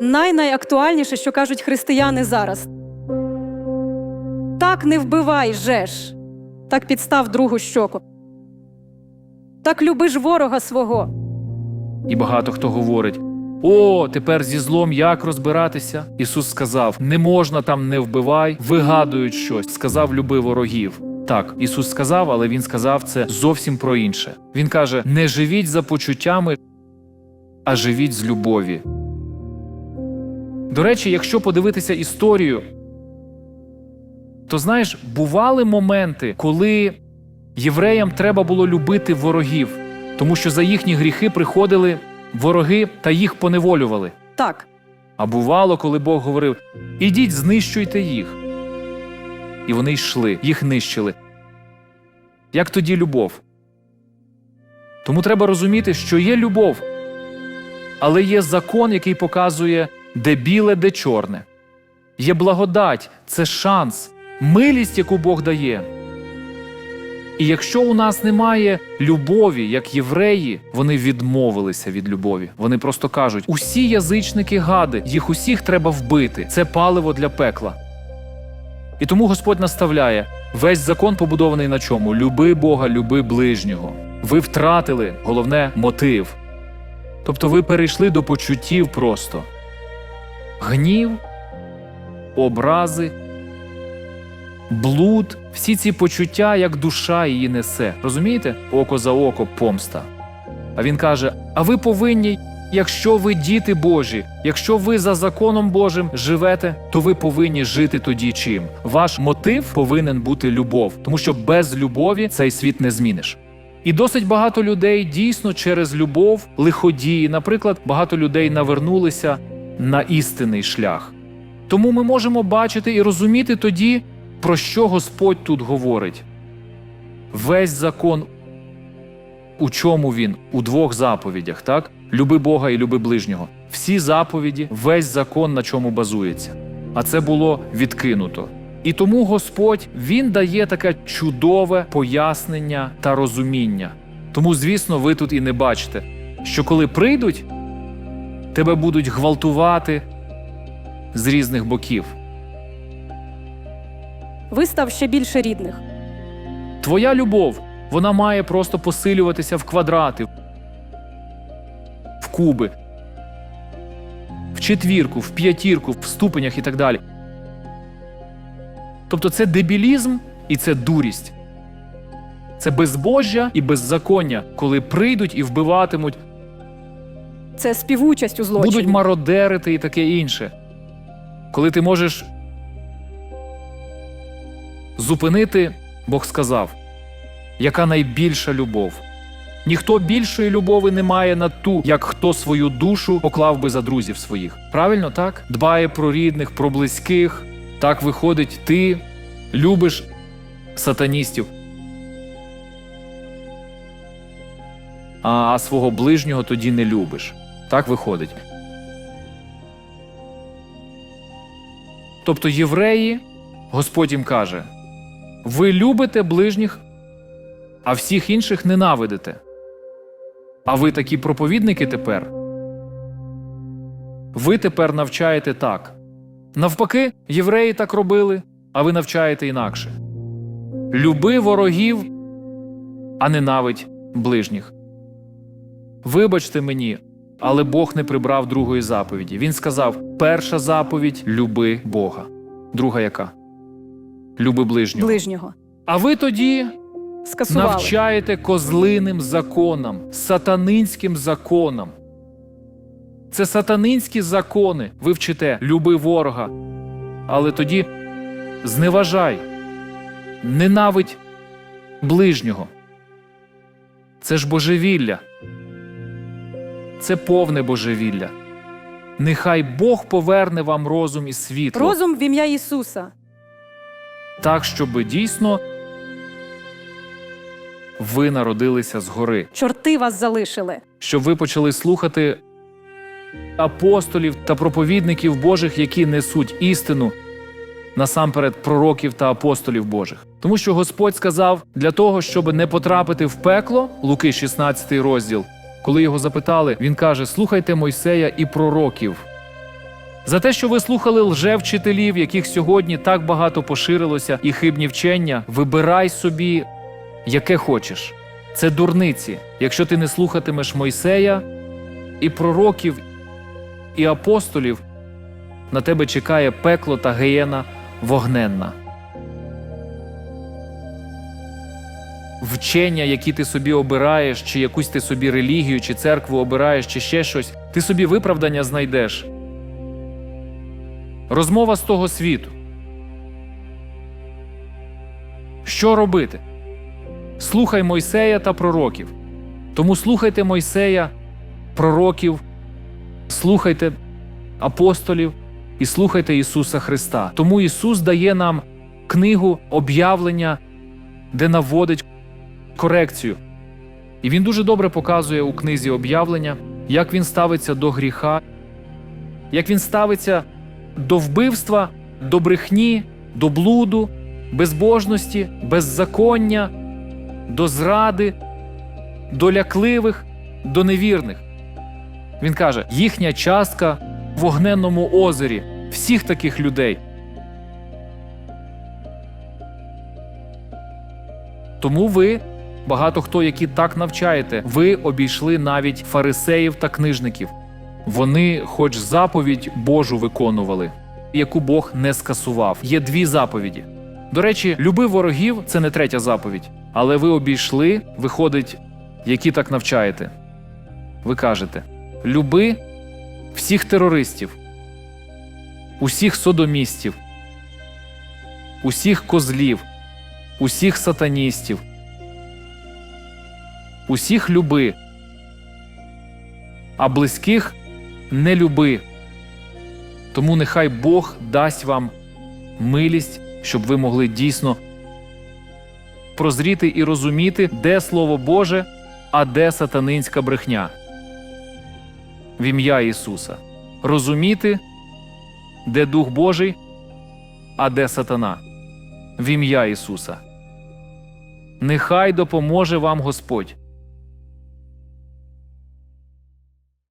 най-найактуальніше, що кажуть християни зараз. Так не вбивай же. Так підстав другу щоку. Так люби ж ворога свого. І багато хто говорить: О, тепер зі злом як розбиратися? Ісус сказав: не можна там не вбивай, вигадують щось. Сказав, люби ворогів. Так, Ісус сказав, але Він сказав це зовсім про інше. Він каже: не живіть за почуттями, а живіть з любові. До речі, якщо подивитися історію, то знаєш, бували моменти, коли євреям треба було любити ворогів, тому що за їхні гріхи приходили вороги та їх поневолювали. Так, А бувало, коли Бог говорив: ідіть, знищуйте їх. І вони йшли, їх нищили. Як тоді любов? Тому треба розуміти, що є любов, але є закон, який показує, де біле, де чорне. Є благодать, це шанс, милість, яку Бог дає. І якщо у нас немає любові, як євреї, вони відмовилися від любові. Вони просто кажуть: усі язичники гади, їх усіх треба вбити. Це паливо для пекла. І тому Господь наставляє: весь закон побудований на чому? Люби Бога, люби ближнього. Ви втратили головне мотив. Тобто ви перейшли до почуттів просто гнів, образи, блуд, всі ці почуття, як душа її несе. Розумієте? Око за око, помста. А він каже: А ви повинні, якщо ви діти Божі, якщо ви за законом Божим живете, то ви повинні жити тоді чим? Ваш мотив повинен бути любов, тому що без любові цей світ не зміниш. І досить багато людей дійсно через любов лиходії. Наприклад, багато людей навернулися на істинний шлях. Тому ми можемо бачити і розуміти тоді, про що Господь тут говорить. Весь закон, у чому він? У двох заповідях, так? Люби Бога і люби ближнього. Всі заповіді, весь закон на чому базується. А це було відкинуто. І тому Господь Він дає таке чудове пояснення та розуміння. Тому, звісно, ви тут і не бачите, що коли прийдуть, тебе будуть гвалтувати з різних боків. вистав ще більше рідних. Твоя любов, вона має просто посилюватися в квадрати, в куби, в четвірку, в п'ятірку, в ступенях і так далі. Тобто це дебілізм і це дурість. Це безбожжя і беззаконня, коли прийдуть і вбиватимуть, Це співучасть у злочині. будуть мародерити і таке інше. Коли ти можеш зупинити, Бог сказав, яка найбільша любов. Ніхто більшої любові не має на ту, як хто свою душу поклав би за друзів своїх. Правильно так? Дбає про рідних, про близьких. Так виходить, ти любиш сатаністів. А свого ближнього тоді не любиш. Так виходить. Тобто євреї, Господь їм каже: ви любите ближніх, а всіх інших ненавидите. А ви такі проповідники тепер. Ви тепер навчаєте так. Навпаки, євреї так робили, а ви навчаєте інакше. Люби ворогів, а ненавидь ближніх. Вибачте мені, але Бог не прибрав другої заповіді. Він сказав: перша заповідь люби Бога. Друга яка? Люби ближнього. ближнього. А ви тоді Скасували. навчаєте козлиним законам, сатанинським законам. Це сатанинські закони. Ви вчите, люби ворога. Але тоді зневажай, ненавидь ближнього. Це ж божевілля. Це повне божевілля. Нехай Бог поверне вам розум і світло, Розум в ім'я Ісуса. так, щоб дійсно ви народилися згори. Чорти вас залишили. щоб ви почали слухати апостолів та проповідників Божих, які несуть істину насамперед пророків та апостолів Божих. Тому що Господь сказав для того, щоб не потрапити в пекло, Луки 16 розділ, коли його запитали, він каже: слухайте Мойсея і пророків. За те, що ви слухали лжевчителів, яких сьогодні так багато поширилося, і хибні вчення, вибирай собі, яке хочеш. Це дурниці. Якщо ти не слухатимеш Мойсея і пророків, і апостолів, на тебе чекає пекло та геєна вогненна. Вчення, які ти собі обираєш, чи якусь ти собі релігію, чи церкву обираєш, чи ще щось, ти собі виправдання знайдеш. Розмова з того світу. Що робити? Слухай Мойсея та пророків. Тому слухайте Мойсея, пророків, слухайте апостолів і слухайте Ісуса Христа. Тому Ісус дає нам книгу об'явлення, де наводить корекцію. І Він дуже добре показує у книзі об'явлення, як він ставиться до гріха, як він ставиться до вбивства, до брехні, до блуду, безбожності, беззаконня, до зради, до лякливих, до невірних. Він каже: їхня частка в вогненному озері всіх таких людей. Тому ви, багато хто, які так навчаєте, ви обійшли навіть фарисеїв та книжників. Вони, хоч заповідь Божу виконували, яку Бог не скасував. Є дві заповіді. До речі, люби ворогів це не третя заповідь. Але ви обійшли, виходить, які так навчаєте. Ви кажете: люби всіх терористів, усіх содомістів, усіх козлів, усіх сатаністів, усіх люби, а близьких не люби. Тому нехай Бог дасть вам милість, щоб ви могли дійсно прозріти і розуміти, де Слово Боже, а де сатанинська брехня. В ім'я Ісуса. Розуміти, де Дух Божий, а де сатана. В ім'я Ісуса. Нехай допоможе вам Господь.